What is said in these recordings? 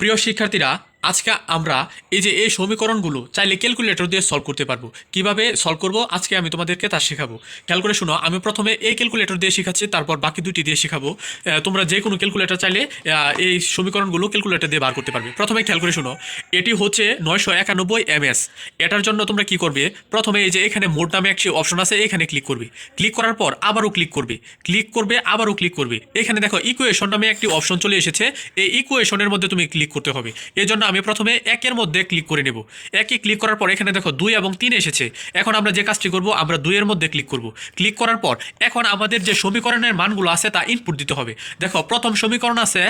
প্রিয় শিক্ষার্থীরা আজকে আমরা এই যে এই সমীকরণগুলো চাইলে ক্যালকুলেটর দিয়ে সলভ করতে পারব। কীভাবে সলভ করব? আজকে আমি তোমাদেরকে তা শেখাবো। খেয়াল করে শোনো, আমি প্রথমে এই ক্যালকুলেটর দিয়ে শেখাচ্ছি, তারপর বাকি দুটি দিয়ে শেখাবো। তোমরা যে কোনো ক্যালকুলেটর চাইলে এই সমীকরণগুলো ক্যালকুলেটর দিয়ে বার করতে পারবে। প্রথমে খেয়াল করে শোনো, এটি হচ্ছে নয়শো একানব্বই এমএস। এটার জন্য তোমরা কি করবে? প্রথমে এই যে এখানে মোড নামে একটি অপশন আছে, এখানে ক্লিক করবে। ক্লিক করার পর আবারও ক্লিক করবে। ক্লিক করবে, আবারও ক্লিক করবে। এখানে দেখো ইকুয়েশন নামে একটি অপশন চলে এসেছে। এই ইকুয়েশনের মধ্যে তুমি ক্লিক করতে হবে। এই জন্য আমি প্রথমে একের মধ্যে ক্লিক করে নেব। একে ক্লিক করার পর এখানে দেখো দুই এবং তিন এসেছে। এখন আমরা যে কাজটি করব, আমরা দুইয়ের মধ্যে ক্লিক করব। ক্লিক করার পর এখন আমাদের যে সমীকরণের মানগুলো আছে তা ইনপুট দিতে হবে। দেখো, প্রথম সমীকরণ আছে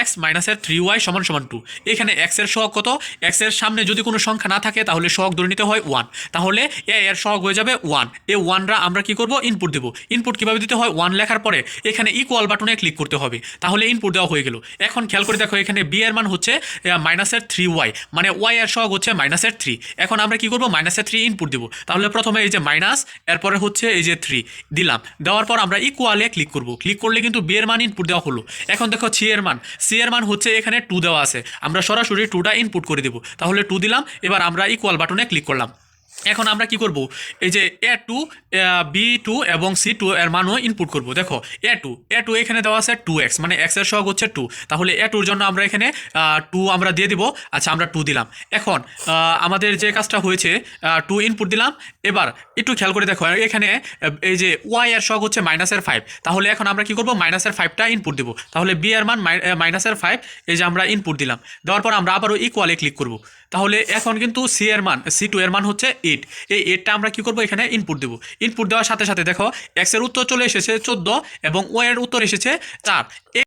এক্স মাইনাসের থ্রি ওয়াই সমান সমান টু এখানে এক্সের সহগ কত? এক্সের সামনে যদি কোনো সংখ্যা না থাকে, তাহলে সহগ ধরে নিতে হয় ওয়ান তাহলে এ এর সহগ হয়ে যাবে ওয়ান এই ওয়ানরা আমরা কি করব? ইনপুট দেবো। ইনপুট কীভাবে দিতে হয়? ওয়ান লেখার পরে এখানে ইকুয়াল বাটনে ক্লিক করতে হবে। তাহলে ইনপুট দেওয়া হয়ে গেল। এখন খেয়াল করে দেখো, এখানে বি এর মান হচ্ছে মাইনাসের থ্রি ওয়াই মানে ওয়াই এর সহগ হচ্ছে মাইনাসের থ্রি এখন আমরা কি করব? মাইনাসের থ্রি ইনপুট দিব। তাহলে প্রথমে এই যে মাইনাস এরপরে হচ্ছে এই যে থ্রি দিলাম। দেওয়ার পর আমরা ইকুয়ালে ক্লিক করব। ক্লিক করলে কিন্তু বি এর মান ইনপুট দেওয়া হলো। এখন দেখো সি এর মান। সি এর মান হচ্ছে এখানে টু দেওয়া আছে। আমরা সরাসরি টুটা ইনপুট করে দিব। তাহলে টু দিলাম। এবার আমরা ইকুয়াল বাটনে ক্লিক করলাম। এখন আমরা কি করব? এই যে এ টু বি টু এবং সি টু এর মানও ইনপুট করব। দেখো এ টু এ টু এখানে দেওয়া আছে টু এক্স মানে এক্সের সহগ হচ্ছে টু তাহলে এ টুর জন্য আমরা এখানে টু আমরা দিয়ে দিব। আচ্ছা আমরা টু দিলাম। এখন আমাদের যে কাজটা হয়েছে টু ইনপুট দিলাম। এবার একটু খেয়াল করে দেখো, এখানে এই যে ওয়াই এর সহগ হচ্ছে মাইনাসের ফাইভ তাহলে এখন আমরা কি করব? মাইনাসের ফাইভটা ইনপুট দেবো। তাহলে বি এর মান মাইনাসের ফাইভ এই যে আমরা ইনপুট দিলাম। দেওয়ার পর আমরা আবারও ইকুয়ালে ক্লিক করব। তাহলে এখন কিন্তু সি এর মান সি টু এর মান হচ্ছে এইট এই এইটটা আমরা কি করব এখানে? ইনপুট দেবো। ইনপুট দেওয়ার সাথে সাথে দেখো এক্সের উত্তর চলে এসেছে চোদ্দ এবং ও এর উত্তর এসেছে চার।